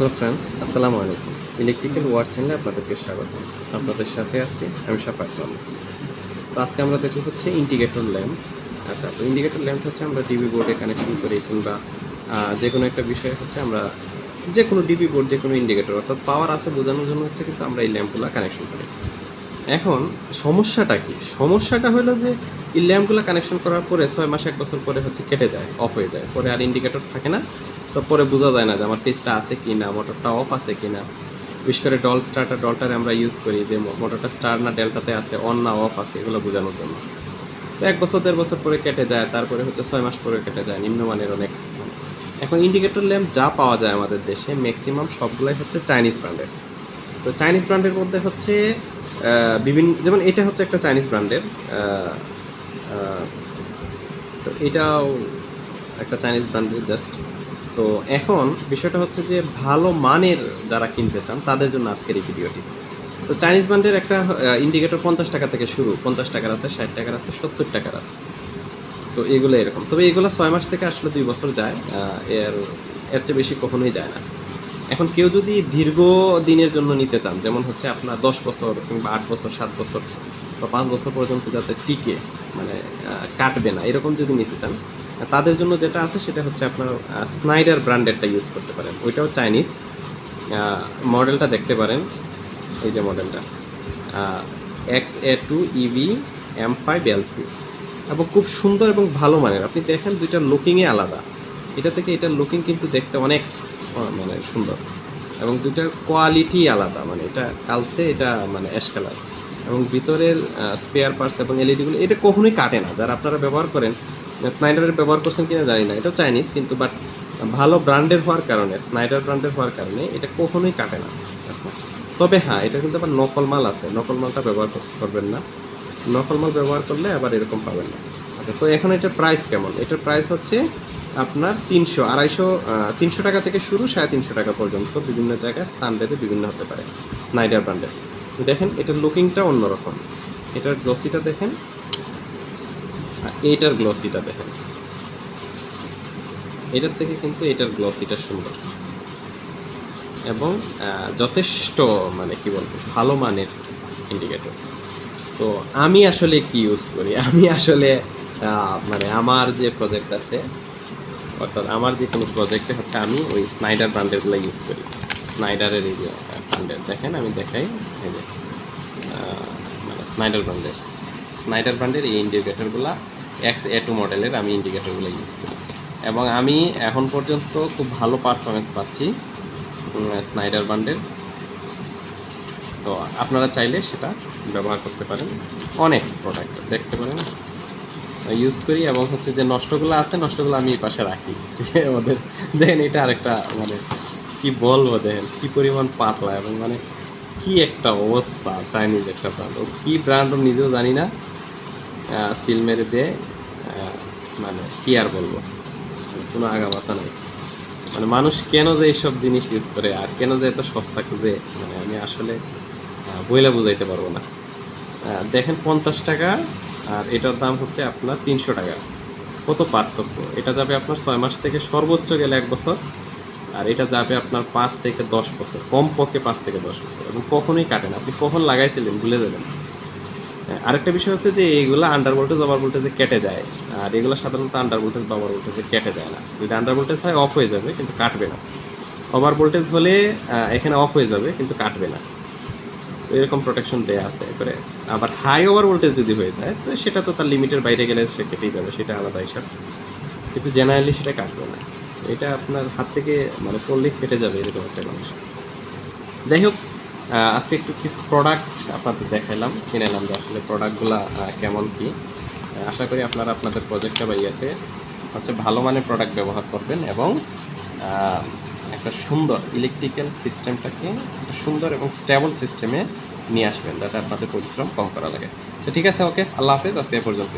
Hello friends আসসালামু আলাইকুম electrical war চ্যানেলে আপনাদেরকে স্বাগত। আপনাদের সাথে আছি আমি মাহমুদ তো আজকে আমরা দেখব হচ্ছে ইন্ডিকেটর ল্যাম্প আচ্ছা তো ইন্ডিকেটর ল্যাম্প হচ্ছে আমরা ডিবি বোর্ডে কানেকশন করি কিংবা যে কোনো একটা বিষয় হচ্ছে আমরা যে কোনো ডিবি বোর্ড যে কোনো ইন্ডিকেটর অর্থাৎ পাওয়ার আছে বোঝানোর জন্য হচ্ছে কিন্তু আমরা এই ল্যাম্পগুলো কানেকশন করি। এখন, সমস্যাটা কি? সমস্যাটা হলো যে এই ল্যাম্পগুলো কানেকশন করার পরে ছয় মাস, এক বছর পরে হচ্ছে কেটে যায় অফ হয়ে যায়। পরে আর ইন্ডিকেটর থাকে না। তো পরে বোঝা যায় না যে আমার পেজটা আছে কি না মোটরটা অফ আছে কি না বিশেষ করে ডল স্টার্টার ডলটারে আমরা ইউজ করি যে মোটরটা স্টার না, ডেল্টাতে আছে অন না অফ আছে, এগুলো বোঝানোর জন্য। তো এক বছর, দেড় বছর পরে কেটে যায়, তারপরে হচ্ছে ছয় মাস পরে কেটে যায়, নিম্নমানের অনেক। এখন ইন্ডিকেটর ল্যাম্প যা পাওয়া যায় আমাদের দেশে ম্যাক্সিমাম সবগুলাই হচ্ছে চাইনিজ ব্র্যান্ডের তো চাইনিজ ব্র্যান্ডের মধ্যে হচ্ছে বিভিন্ন যেমন এটা হচ্ছে একটা চাইনিজ ব্র্যান্ডের তো এটাও একটা চাইনিজ ব্র্যান্ডের জাস্ট তো এখন বিষয়টা হচ্ছে যে ভালো মানের যারা কিনতে চান, তাদের জন্য আজকের এই ভিডিওটি। তো চাইনিজ ব্র্যান্ডের একটা ইন্ডিকেটর পঞ্চাশ টাকা থেকে শুরু, পঞ্চাশ টাকার আছে, ষাট টাকার আছে, সত্তর টাকার আছে। তো এগুলো এরকম। তবে এগুলো ছয় মাস থেকে আসলে দুই বছর যায় এর এর চেয়ে বেশি কখনোই যায় না। এখন কেউ যদি দীর্ঘ দিনের জন্য নিতে চান, যেমন হচ্ছে আপনার দশ বছর কিংবা আট বছর, সাত বছর বা পাঁচ বছর পর্যন্ত যাতে টিকে মানে কাটবে না, এরকম যদি নিতে চান তাদের জন্য যেটা আছে সেটা হচ্ছে আপনার স্নাইডার ব্র্যান্ডেডটা ইউজ করতে পারেন। ওইটাও চাইনিজ মডেলটা দেখতে পারেন। এই যে মডেলটা X A two EV M five LC এবং খুব সুন্দর এবং ভালো মানের। আপনি দেখেন দুইটার লুকিংয়ে আলাদা। এটা থেকে এটার লুকিং কিন্তু দেখতে অনেক মানে সুন্দর। এবং দুইটার কোয়ালিটি আলাদা। মানে এটা কালসে, এটা মানে অ্যাশ কালার এবং ভিতরের স্পেয়ার পার্টস এবং এলইডিগুলো এটা কখনোই কাটে না। যারা আপনারা ব্যবহার করেন স্নাইডারের ব্যবহার করছেন কিনা জানি না, এটাও চাইনিজ কিন্তু বাট ভালো ব্র্যান্ডের হওয়ার কারণে স্নাইডার ব্র্যান্ডের হওয়ার কারণে এটা কখনোই কাটে না। তবে হ্যাঁ এটা কিন্তু আবার নকল মাল আছে, নকল মালটা ব্যবহার করবেন না। নকল মাল ব্যবহার করলে আবার এরকম পাবেন না। আচ্ছা তো এখন এটার প্রাইস কেমন? এটার প্রাইস হচ্ছে আপনার তিনশো, আড়াইশো তিনশো টাকা থেকে শুরু সাড়ে তিনশো টাকা পর্যন্ত বিভিন্ন জায়গায় স্থান ভেদে বিভিন্ন হতে পারে স্নাইডার ব্র্যান্ডের দেখেন, এটার লুকিংটা অন্যরকম। এটার গ্লসিটা দেখেন এইটার গ্লসিটা দেখেন। এটার থেকে কিন্তু এটার গ্লসিটা সুন্দর। এবং যথেষ্ট মানে কি বলব, ভালো মানের ইন্ডিকেটর তো আমি আসলে কি ইউজ করি? আমি আসলে মানে আমার যে প্রজেক্ট আছে, অর্থাৎ আমার যে কোনো প্রজেক্টে হচ্ছে আমি ওই স্নাইডার ব্র্যান্ডেরগুলো ইউজ করি। স্নাইডারের এই যে ব্র্যান্ডের দেখেন, আমি দেখাই, এই যে মানে স্নাইডার ব্র্যান্ডের স্নাইডার ব্র্যান্ডের এই ইন্ডিকেটরগুলো এক্স এ টু মডেলের আমি ইন্ডিকেটরগুলো ইউজ করি। এবং আমি এখন পর্যন্ত খুব ভালো পারফরমেন্স পাচ্ছি স্নাইডার ব্র্যান্ডের তো আপনারা চাইলে সেটা ব্যবহার করতে পারেন। অনেক প্রোডাক্ট দেখতে পারেন। ইউজ করি এবং হচ্ছে যে নষ্টগুলো আছে, নষ্টগুলো আমি এই পাশে রাখি। যে ওদের দেখেন এটা আরেকটা মানে কি বলব দেখেন, কি পরিমাণ পাতলা এবং মানে কি একটা অবস্থা চাইনিজ একটা ব্র্যান্ড ও কি ব্র্যান্ড নিজেও জানি না। সিল মেরে দিয়ে মানে কি আর বলব? কোনো আগামাথা নাই। মানে মানুষ কেন যে এইসব জিনিস ইউজ করে আর কেন যে এত সস্তা খুঁজে? মানে আমি আসলে বইলা বুঝাইতে পারব না। দেখেন পঞ্চাশ টাকা, আর এটার দাম হচ্ছে আপনার তিনশো টাকা। কত পার্থক্য? এটা যাবে আপনার ছয় মাস থেকে সর্বোচ্চ গেলে এক বছর, আর এটা যাবে আপনার পাঁচ থেকে দশ বছর কম পক্ষে পাঁচ থেকে দশ বছর। এবং কখনোই কাটে না। আপনি কখন লাগাইছিলেন, ভুলে যাবেন। আরেকটা বিষয় হচ্ছে যে এইগুলো আন্ডার ভোল্টেজ ওভার ভোল্টেজে কেটে যায়। আর এগুলো সাধারণত আন্ডার ভোল্টেজ বা ওভার ভোল্টেজে কেটে যায় না। যদি আন্ডার ভোল্টেজ হয় অফ হয়ে যাবে, কিন্তু কাটবে না। ওভার ভোল্টেজ হলে এখানে অফ হয়ে যাবে, কিন্তু কাটবে না। এরকম প্রোটেকশন দেয়া আছে এবারে। আবার হাই ওভার ভোল্টেজ যদি হয়ে যায়, তো সেটা তো তার লিমিটের বাইরে গেলে সে কেটেই যাবে, সেটা আলাদা হিসাব। কিন্তু জেনারেলি সেটা কাটবে না। এটা আপনার হাত থেকে মানে পড়লেই কেটে যাবে, এরকম একটা মানুষ যাই হোক আজকে একটু কিছু প্রোডাক্ট আপনাদের দেখাইলাম চিনাইলাম যে আসলে প্রোডাক্টগুলো কেমন কি। আশা করি আপনারা আপনাদের প্রজেক্টে বা ইয়েতে হচ্ছে ভালো মানের প্রোডাক্ট ব্যবহার করবেন এবং একটা সুন্দর ইলেকট্রিক্যাল সিস্টেমটাকে একটা সুন্দর এবং স্টেবল সিস্টেমে নিয়ে আসবেন, যাতে আপনাদের পরিশ্রম কম করা লাগে। তো ঠিক আছে, ওকে, আল্লাহ হাফেজ, আজকে পর্যন্ত